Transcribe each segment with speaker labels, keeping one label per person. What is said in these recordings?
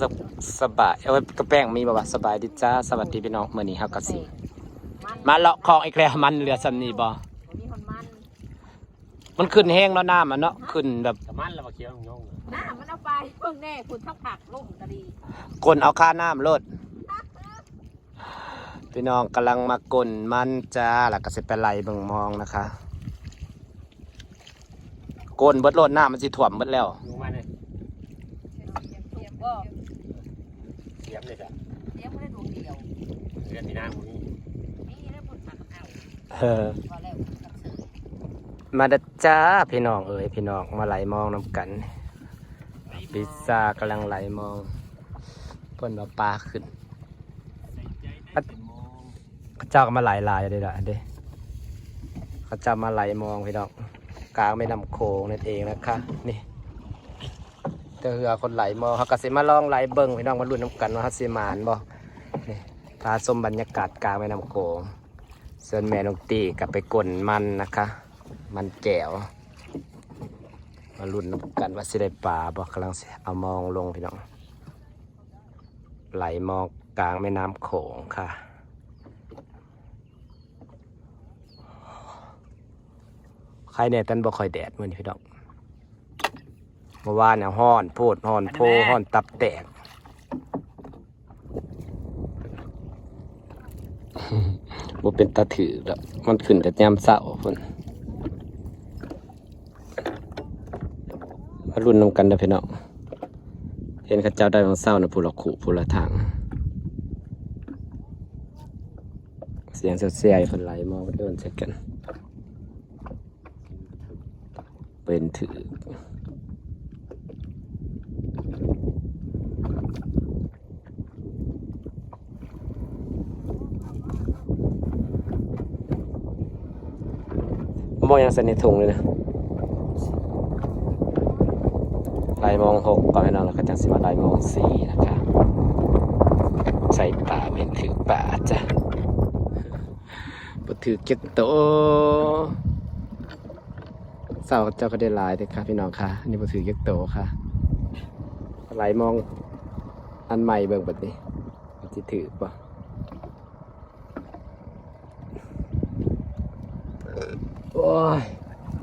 Speaker 1: สบสบายเอาไว้กระแป้งมีบ่วะสบายดีจ้าสวัสดีพี่น้องมื้อนี้เฮาก็สิ
Speaker 2: มัน
Speaker 1: มาเลาะคลองอีกแล้วมันเหลือซำนี้บ่
Speaker 2: มีคนมัน
Speaker 1: มันขึ้นแห้งแล้วน้ำมันเนาะขึ้นแบบ
Speaker 3: กระมันแล้วมาเคี้ยวงง
Speaker 2: น้ามันเอาไปเพิ่งแน่คุณทักผักลุ่มกะดี
Speaker 1: กลนเอาค่าน้ำโลดพี่น้องกำลังมากลนมันจ้าแล้วก็สิไปไล่เบิ่งมองนะคะกลนเบิดโลดน้ำมันสิถ่วมเบิดแล้ว
Speaker 3: งงมาเนี่ย
Speaker 2: เสียบ ก็
Speaker 3: เสียมเลยจ้ะ
Speaker 2: เสียบไม่ได้ดวงเดียว
Speaker 3: เรือที่น้ำมึงนี่
Speaker 2: นี่ได้ผลผักเอา
Speaker 1: เออ
Speaker 2: พอแล้วกับเสือ
Speaker 1: มาเดอจ้าพี่น้องเอ๋ยพี่น้องมาไหลมองน้ำกันพิซซ่ากำลังไหลมองเพิ่นว่าปลาขึ้น
Speaker 3: เขา
Speaker 1: เจ้าก็มาไหลลายเลยล่ะเด้เขาเจ้ามาไหลมองพี่น้องกลางไม่นำโคงนั่นเองนะคะนี่ เจอเหือคนไหลมองเขาก็สิมาลองไหลเบิงพี่น้องมาลุ้นน้ำกันว่าเขาสิหมานบ่นี่พาชมบรรยากาศกลางแม่น้ำโขงส่วนแม่นงตีกับไปกลนมันนะคะ มันแก้วมาลุ้นน้ำกันว่าสิได้ปลาบ่กำลังเอามองลงพี่น้อง ไหลมองกลางแม่น้ำโขงค่ะใครเนี่ยตันบ่คอยแดดมือนี้พี่น้อง เมื่อวานเนี่ยฮ้อนโพดฮ้อนโพฮ้อนตับแตก บ่เป็นตาถือแล้วมันขึ้นแต่ยามเช้าพุ่นมารุ่นนำกันเด้อพี่น้องเห็นเขาเจ้าได้ของเศร้านะผู้ละขู่ผู้ละทาง เสียงเสียๆเพิ่นไหลมองเดินใส่กัน เป็นถือ มองยังใส่ในถุงเลยนะลายมองหกก่อนให้น้องแล้วก็จะสิมาลายมองสี่นะคะใส่ป่าเป็นถือป่าจ้ะบถือเก็บโตเสาเจ้าก็ได้ลายเลยค่ะพี่น้องค่ะอันนี้มาถือยักษ์โตค่ะไหลมองอันใหม่เบิ่งแบบนี้จะถือป่ะ อ้ย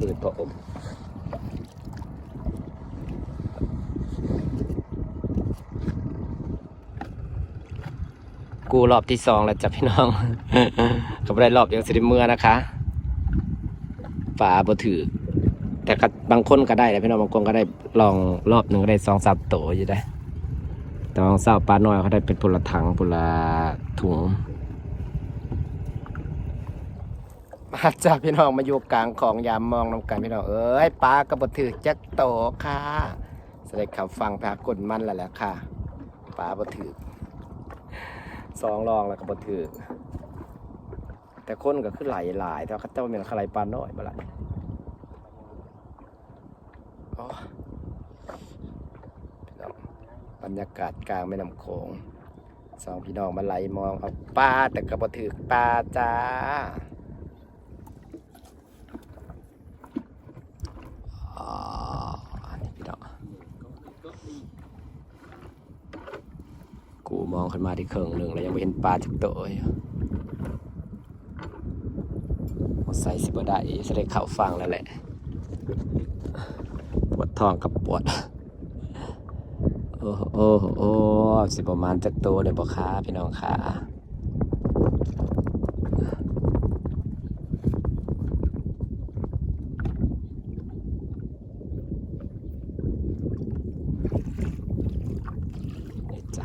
Speaker 1: ถือพระอมกูรอบที่สองแล้วจ้ะพี่น้อง ก็ไม่ได้รอบยังสิได้เมื่อนะคะป่าบ่ถือ แต่ก็บางคนก็ได้นะพี่น้องบางคนก็ได้ลองรอบหนึ่งก็ได้สองสามโตอยู่ได้ แต่บางเศร้าปลาน้อยเขาได้เป็นพละถังพละถุง มาจ้าพี่น้องมาอยู่กลางของยามมองน้ำกันพี่น้องเอ้ยปลากระบถือจักโตค่ะแสดงคำฟังพากลมันแล้วแหละค่ะปลาบถือสองรองแล้วก็บถือแต่คนก็คือหลายหลายแต่ว่าเขาเจ้าเป็นอะไรปลาน้อยมาละโอ้พี่น้องบรรยากาศกลางแม่น้ำโขงสองพี่น้องมาไหลมองเอาปลาแต่กระบถือปลาจ้าอ๋อ นี่พี่น้องกูมองขึ้นมาที่เครื่องหนึ่งแล้วยังไม่เห็นปลาจักโตอยู่ใส่สิบได้แสดงเข่าฟังแล้วแหละ ปวดท้องกับปวด โอ้โหโอ้โหสิประมาณจักโตวเลยบ่ค้าพี่น้องค้านี่จ้ะ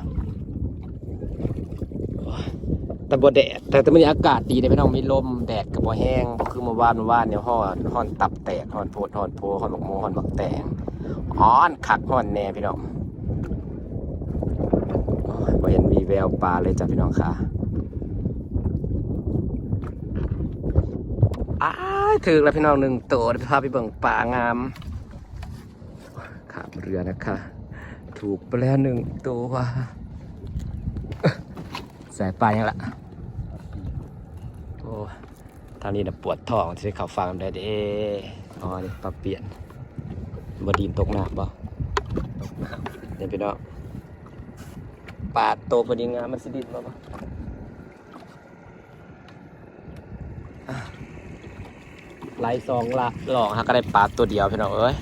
Speaker 1: โอ้ย แต่บ่แดด แต่แต่มันอากาศดีเลยพี่น้องมีลมแดดกับบ่แห้งคือเมื่อวานเมื่อวานเนี่ยฮ้อนฮ้อนตับแตกฮ้อนโพดฮ้อนโพฮ้อนบักโมฮ้อนบักแตงฮ้อนคักฮ้อนแน่พี่น้องบ่เห็นมีแววปลาเลยจ้ะพี่น้องค่ะอ้าถึงแล้วพี่น้องหนึ่งตัวพาไปเบิ่งปลางามขับเรือนะคะ ถูกไปแล้วหนึ่งตัวใส่ปลายังละางนี้นะปวดท้องที่เขาฟังได้เด้อ๋อนี่ปลาเปลี่ยนบดีนตกน้ำบ่ตกน้ำเนี่ยพี่น้องปาดโตพอดีงามมันสิดินมาบ่อะไล่สองละหลอกฮะก็ได้ปลาตัวเดียวพี่น้องเอ้ย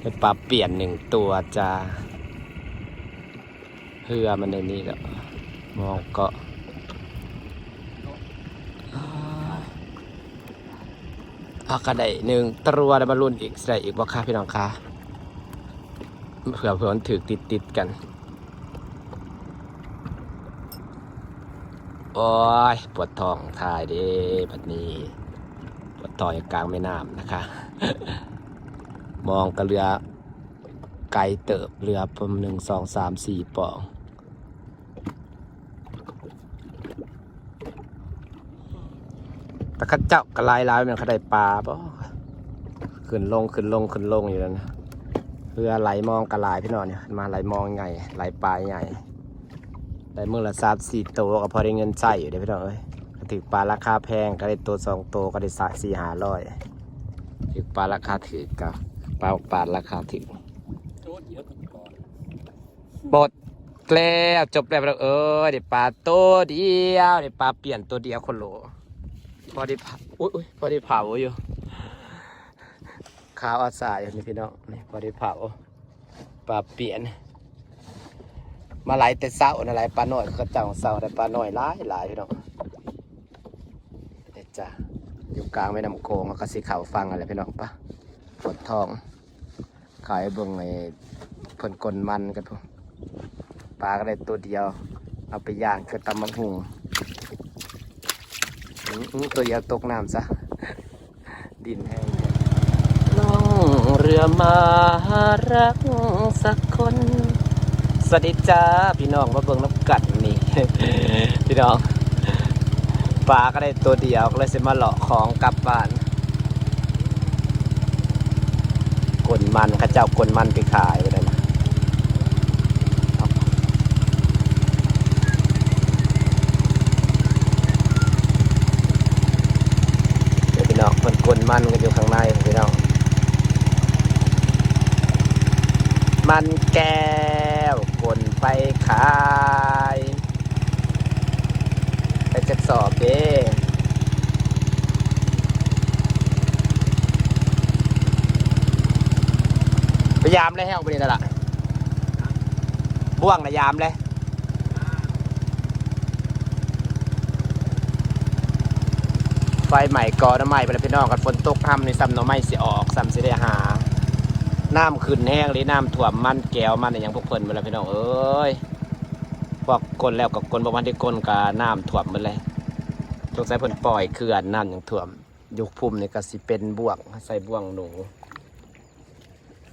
Speaker 1: ได้ปลาเปลี่ยนหนึ่งตัวจ้าเพื่อมันในนี้แล้วมองเก็อาก็ได้หนึ่งตัวได้มารุ่นอีกใส่อีกบ่ค่ะพี่น้องคะเผื่อเผื่อมันถือติดติดกัน โอ้ย ปวดท้องทายด้บัดนี้ ปวดท้องอยู่กลางแม่น้ำนะคะ มองกระเรือไกลเติบเรือประมาณหนึ่งสองสามสี่ปอง แต่เข้าเจ้ากระลายลายมันเขาได้ปลาป่ขึ้นลงขึ้นลงขึ้นลงอยู่แล้วนะเรือไหลมองกระลายพี่น้องเนี่ยมาไหลมองไงไหลปลาใหญ่ได้มือละสามสี่ตัวก็พอได้เงินใช้อยู่เด้พี่น้องเอ้ยถือปลาราคาแพงก็ได้ตัวสองตัวก็ได้สายสี่ห้าร้อยถือปลาราคาถือกับปลาปลาราคาถือ
Speaker 3: โจทย์เยอะก่อน
Speaker 1: บดแล้วจบแล้วพี่น้องเอ้ยได้ปลาตัวเดียวได้ปลาเปลี่ยนตัวเดียวคนโหล พอได้เผาอุ้ยพอได้เผาอยู่ขาวอาสาอยู่นี่พี่น้องนี่พอได้เผาปลาเปลี่ยน มาไหลแต่เศร้านะไหลปลาหน่อยเขาเจ้าของเศร้าได้ปลาหน่อยหลายหลายพี่น้องเด็ดจ้ะอยู่กลางแม่น้ำโขงเขาก็สิเข่าฟังอะไรพี่น้องปะปวดท้อง ขายเบิ่งไอ้เพิ่นกลมันกันพวกปลาก็ได้ตัวเดียว เอาไปย่างคือตำมันหุงอื้ออื้อ ตัวเดียวตกน้ำซะ ดินแห้งล่องเรือมาหารักสักคน สวัสดีจ้า พี่น้องมาเบิ่งน้ำกัดนี่ พี่น้องปลาก็ได้ตัวเดียวก็เลยสิมาหลอกของกลับบ้านกลมันข้าเจ้ากลมันไปขายไปเลยี่น้องเพิ่นกลมันกันอยู่ข้างในพี่น้องมันแก้วกลไปขายไปจัดสอบเด้พยายามเลยให้เอาไปนี่นั่นละบ่วงนะยามเลย ไฟใหม่กอน้ำใหม่ไปแล้วพี่น้องกันฝนตกห้ำในซ้ำหน้ำไม้สิออกซ้ำสิได้หา น้ำขึ้นแห้งเลยน้ำท่วมมันแก้วมันอย่างพวกเพิ่นไปแล้วพี่น้องเอ้ยพวกกลนแล้วกับกลนประมาณที่กลนกับน้ำท่วมหมดเลยสงสัยเพิ่นปล่อยเขื่อนน้ำอย่างท่วมยุคพุ่มนี่ก็สิเป็นบ่วงใส่บ่วงหนู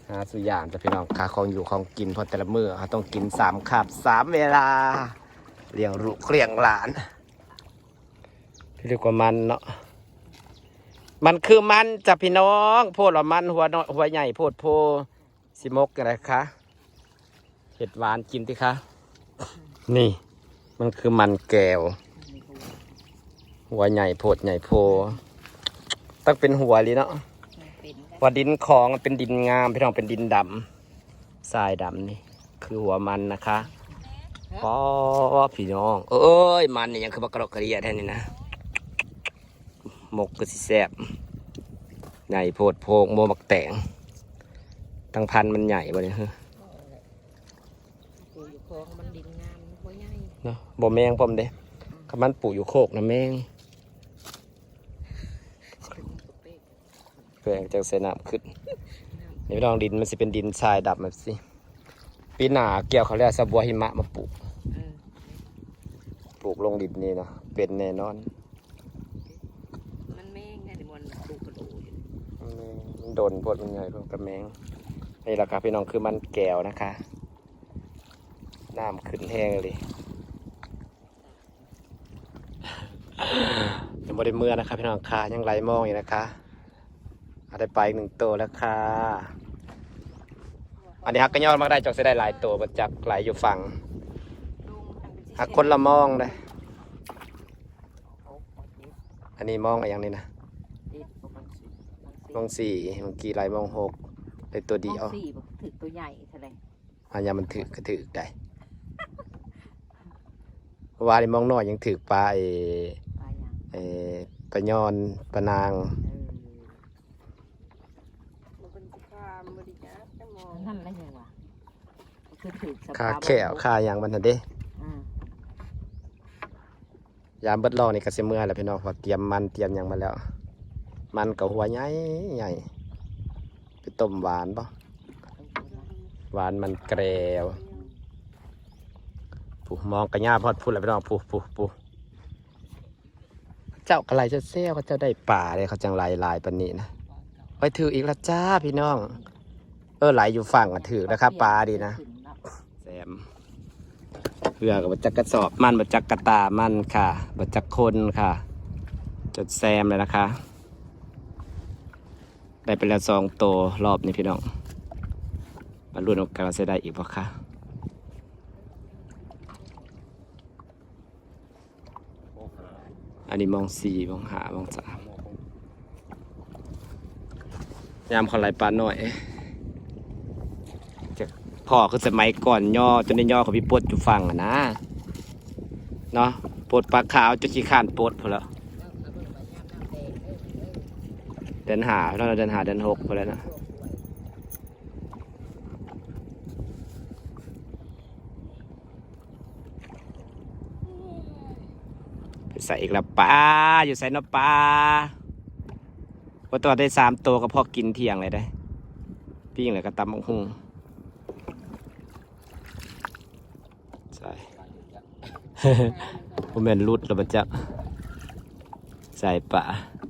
Speaker 1: หาสุยางแต่พี่น้องขาของอยู่ของกินพอแต่ละมื้อเขาต้องกินสามคาบสามเวลาเลี้ยงลูกเลี้ยงหลานพี่เรียกว่ามันเนาะ มันคือมันจ้ะพี่น้องโพดว่ามันหัวน้อยหัวใหญ่โพดโพสิมกอะไรคะเห็ดหวานกินที่คะนี่ มันคือมันแก้ว หัวใหญ่โพดใหญ่โพต้องเป็นหัวเลยเนาะ
Speaker 2: เป็น
Speaker 1: ว่าดินของมันเป็นดินงามพี่น้องเป็นดินดำทรายดำนี่ คือหัวมันนะคะอ๋อพี่น้อง เอ้ยมันนี่ยังคือบักกระดกกระเดียแท้นี่นะ หมกก็สิแซ่บใหญ่โพดโพกโมมักแตงตั้งพันธุ์มันใหญ่บ่เนี่ย
Speaker 2: กูอยู่คลองมันดินงามมันบ่ใหญ่
Speaker 1: เนาะบ่แมงพร้อมเด้คำมันปลูกอยู่โคกนะแมง
Speaker 2: เป๊ก
Speaker 1: เพื่อจะเสน้ำขึ้นนี่พี่น้องดินมันสิเป็นดินทรายดำแบบสิปีหน้าเกี่ยวเขาเรียกสะบัวหิมะมาปลูก
Speaker 2: เออ
Speaker 1: ปลูกลงดินนี่เนาะเป็นแน่นอน
Speaker 2: มันแม่งไงเดี๋ยวมันดูกระดูอยู่
Speaker 1: มัน โดนพดมันใหญ่พวกกระแมงนี่แหละครับพี่น้องคือมันแก้วนะคะน้ำขึ้นแห้งเลยยังบ่ได้เมื่อนะครับพี่น้องค่ะยังไหลมองอยู่นะคะอาได้ไปอีกหนึ่งตัวแล้วค่ะ อันนี้ฮักก็ยอดมากได้จอกจะได้หลายตัวมาจากไหลอยู่ฝั่ง
Speaker 2: ลุงทำเป็น
Speaker 1: หักคนละมองเลย
Speaker 2: อั
Speaker 1: นนี้มองอะไรอย่างนี้นะ
Speaker 2: ดิบประมาณสี่
Speaker 1: มองสี่เมื่อกี้ไหลมองหกได้ตัวเดียว
Speaker 2: สี่บอกถือตัวใหญ่เท่าไหร่
Speaker 1: อันยามันถือก็ถือได้ว่านี่มองน้อยยังถือปลาไอ้
Speaker 2: ปลาหยัง
Speaker 1: ไอ้ปลายอนปลานาง
Speaker 2: เออ
Speaker 4: มันเป็นสิคามบริจาคจะมอง
Speaker 2: นั่นอะไรยังวะคือถือส
Speaker 1: ค่า
Speaker 2: ปา
Speaker 1: แขวค่าหยังมันทันเด้
Speaker 2: อืม
Speaker 1: ยามเบิดรองนี่ก็สิเมื่อยแล้วพี่น้องเพอเตรียมมันเตรียมหยังมาแล้ว มันก็หัวใหญ่ใหญ่ไปต้มหวานป่ะหวานมันแกรวผู้มองกระยาพอดพูดแล้วพี่น้องผู้ผู้ผู้เจ้ากระไรจะเซี่ยวเขาเจ้าได้ป่าเลยเขาจังไรลายปันนี้นะไปถืออีกละจ้าพี่น้อง เออไหลอยู่ฝั่งอะถือนะครับปลาดีนะแซมเพื่อกับจักกระสอบมันบัจักกระตามันค่ะบัจักคนค่ะ จดแซมเลยนะคะ ได้ไปแล้วสองตัวรอบนี้พี่น้องบรรลุนโอกาสจะได้อีกปะคะอันนี้มองสี่มองหามองสามยามคนไหลปลาหน่อยจะพ่อคือสมัยก่อนย่อจนได้ย่อของพี่ปวดอยู่ฟังอะนะ เนาะปวดปลาขาวจนขี้ข้านปวดพอแล้ว เดินหาเราเดินหาเดินหกพอแล้วนะใส่อีกล้วปลาอยู่ใส่นปลาว่าตัวได้สามตัวก็พอกินเที่ยงเลยได้ปิ้งเลยก็ตำบักหุ่งใช่ผมเป็นรุดระบจักใส่ปะเ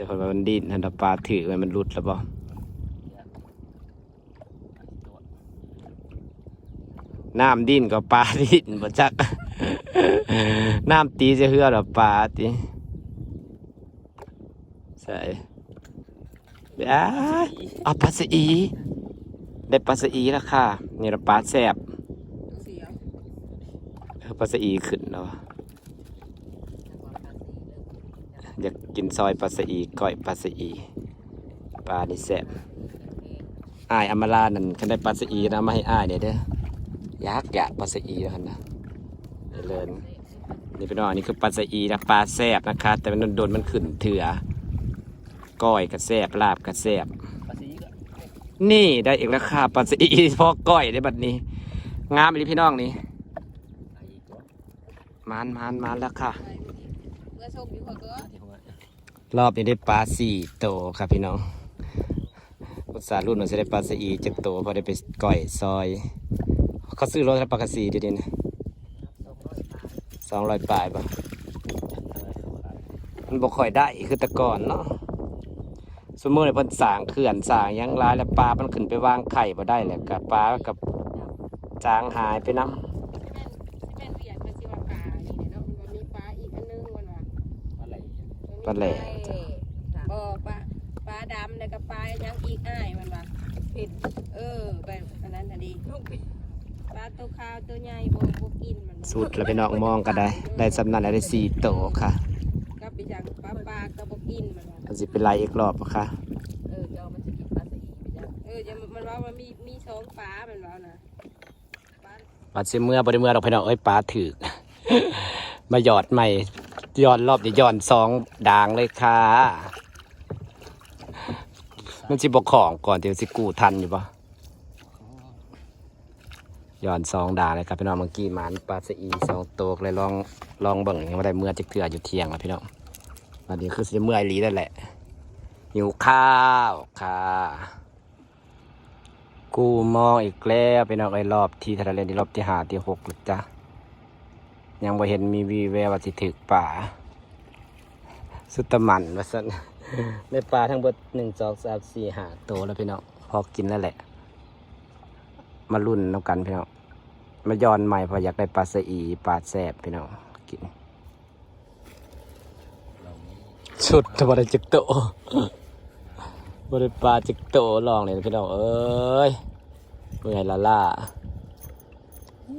Speaker 1: สียคนว่ามันดิ้นหันตะปลาถือไว้มันรุดแล้วบ่น้ำดิ้นกับปลาดิ้นบ่จัก น้ำตีจะเหือหรอปลาตีใส่อ้าเอาปลาสอีได้ปลาสอีแล้วค่ะ นี่ละปลาแซบ
Speaker 4: เสีย
Speaker 1: เออปลาสอีขึ้นแล้วอะ อยากกินซอยปลาสอีก้อยปลาสอีปลานี่แซ่บอ้ายอำมาลานั่นฉันได้ปลาสอีนะมาให้อ้ายเนี่ยเด้อยากอยากปลาสอีแล้วกันนะเลยนี่เป็นว่านี่คือปลาสอีนะปลาแซ่บนะคะแต่มันโดนมันขึ้นเถื่อก้อยกับแซบลาบกับแซบนี่ได้อีกแล้วค่ะปัสสีพอก้อยได้บัดนี้ งามเลยพี่น้องนี่
Speaker 3: ไอ้ตัว
Speaker 1: มานมานมานแล้วค่ะ
Speaker 4: เมื่อชมอยู่ก็
Speaker 1: รอบนี้ได้ปลาสี่โตครับพี่น้องอุตสาห์รุ่นมันจะได้ปลาสีเจ็ดโตพอได้ไปก้อยซอย เขาซื้อรถปลากระสีดีดีนะสองร้อยปลายปะมันบอกค่อยได้คือแต่ก่อนเนาะสมมติในเพิ่นสางเขื่อนสางยังหลายแล้วปลา มันขึ้นไปวางไข่บ่ได้แหละกับปลากับจางหายไปน้ำ
Speaker 4: แม่นเวียดมันสิว่าปลานี่เนาะมันมีปลาอีกอันนึงมันว่า
Speaker 3: อะไร
Speaker 1: ปลาแหล่
Speaker 4: บ่ปลาปลาดำแล้วก็ปลายังอีกอ้ายมันว่าผิดเออแบบอันนั้นน่ะดีปลาตัวขาวตัวใหญ่บ่บ่กินมัน
Speaker 1: สุดแล้วไปนอกมองก็ได้ ได้สำนันแล้วได้สี่โตค่ะ
Speaker 4: ก็ไปจากปลาปลาก็บ่กินมันว่า
Speaker 1: มันสิเป็นไรอีกรอบค่ะ
Speaker 2: เออเจ้ามันจะกินปลาสอีไปจ้ะ
Speaker 4: เออจะมันว่ามันมีมีสองปลามันว่านะปลา
Speaker 1: ปัดเสียเมื่อบริเมื่อเราไปนอกเอ้ยปลาถือมาหยอดใหม่ห ย้อดรอบนี้หยอดสองด่างเลยค่ะ มันสิบกของก่อนที่มันสิกูทันอยู่ปะย่อนสองด่างเลยครับพี่น้องเมื่อกี้หมันปลาสอีสองตัวเลยลองลองเบิ่งยังไม่ได้เมื่อจะเกลืออยู่เที่ยงแล้วพี่น้องวันนี้คือสิเมื่อยลีแล้วแหละหิวข้าวค่ะ กูมองอีกแล้วไปนอกไอ้รอบที่ทะเลนี่รอบที่หาที่หกหรือจ้ะ ยังบ่เห็นมีวีแววว่าสิถึกป่า สุดตะมันว่าสันในปลาทั้งหมดหนึ่งสองสามสี่ห้าตัวแล้วพี่น้องพอกินแล้วแหละ มารุ่นน้ำกันพี่น้องมาย้อนใหม่พออยากได้ปลาสะอีปลาแซบพี่น้องกิน
Speaker 3: เรานี้
Speaker 1: ชุดบริจิกโตบริปลาจิกโตลองเลยพี่น้องเอ้ยเมื่อยละล่า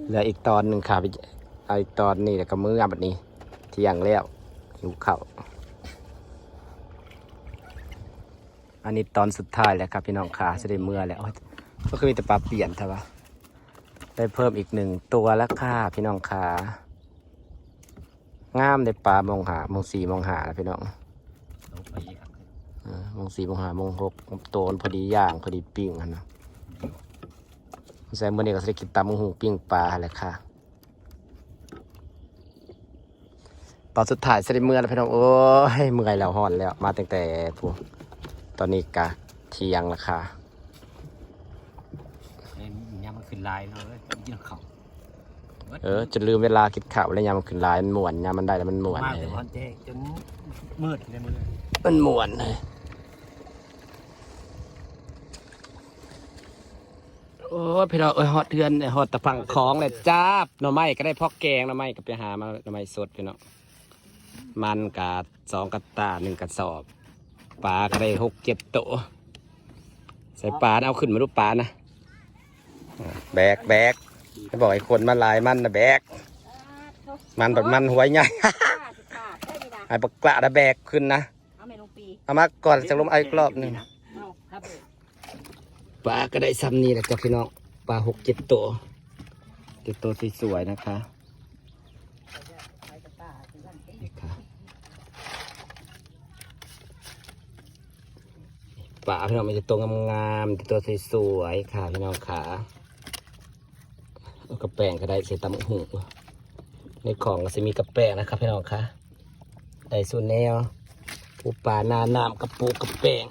Speaker 1: เหลืออีกตอนหนึ่งค่ะพี่ เอตอนนี้แต่ก็มือแบบนี้เที่ยงแล้วหิวข้าวอันนี้ตอนสุดท้ายแล้วครับพี่น้องค่ะจะได้เมื่อแล้วก็คือมีแต่ปลาเปลี่ยนใช่ปะได้เพิ่มอีกหนึ่งตัวแล้วค่ะพี่น้องขางามได้ปลามองหามองสี่มองหาล้วพี่น้องมงสี่มงหามงหกโตนพอดีย่างพอดีปิ้งอันนะแซมเมื่อนี้ก็จะได้กินตำมงหูปิ้งปลาแหละค่ะ อนสุดท้ายเสด็จเมื่อแล้วพี่น้องโอ้ยเมื่อยแล้วหอนแล้ว มาตั้งแต่พวกตอนนี้กะเที่ยงแล้วค่ะ
Speaker 3: นี่ยามมันขึ้นลายเนาะเลยยิงเขา
Speaker 1: เออจะลืมเวลากินข้าวแล้วยามมันขึ้นลายมันม่วนยามมันได้แล้วมันม่วน
Speaker 3: มาก
Speaker 1: เล
Speaker 3: แต่
Speaker 1: ย
Speaker 3: พอนเจ๊จนมืดเลยมือ
Speaker 1: มันม่วนเลยโอ้ยพี่น้องเอ้ยฮอดเดือนเนี่ยฮอดตะพังของเลยจ้าบหน่อไม้ก็ได้พอกแกงหน่อไม้ก็ไปหามาหน่อไม้สดพี่น้อง มันกาดสองกระตาหนึ่งกระสอบปลาก็ได้หกเจ็ดโตใส่ปลาเอาขึ้นมาดูปลานะแบกแบกให้บอกไอ้คนมาลายมันนะแบก มันแบบมันหัวใหญ่
Speaker 4: ไอ้
Speaker 1: ปลากระนะแบกขึ้นนะ
Speaker 2: เอามา
Speaker 1: ก่อนจะลมไอ้กรอบหนึ่งปลาก็ได้ซ้ำนี่แหละจ้ะพี่น้องปลาหกเจ็ดตัวเจ็ดตัวสวยๆนะคะนี่ค่ะ ปลาพี่น้องมันจะตัวงามๆตัวสวยๆค่ะพี่น้องขาเอากระแป้งก็ได้ใส่ตำหูในของก็จะมีกระแป้งนะครับพี่น้องคะได้ส่วนแนวปูปลาหนาน้ำกระปูกระแป้ง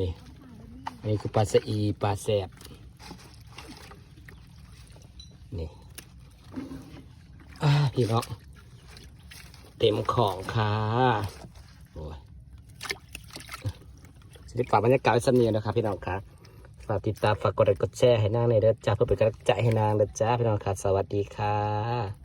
Speaker 1: นี่นี่คือปลาสะอีปลาแสบนี่พี่น้องเต็มของค่ะโอ้ย สิฝากบรรยากาศไว้สำเนียงนะครับพี่น้องครับฝากติดตามฝากกดไลค์กดแชร์ให้นางในเด้อจ้าเพื่อเป็นกำลังใจให้นางเด้อจ้าพี่น้องครับสวัสดีค่ะ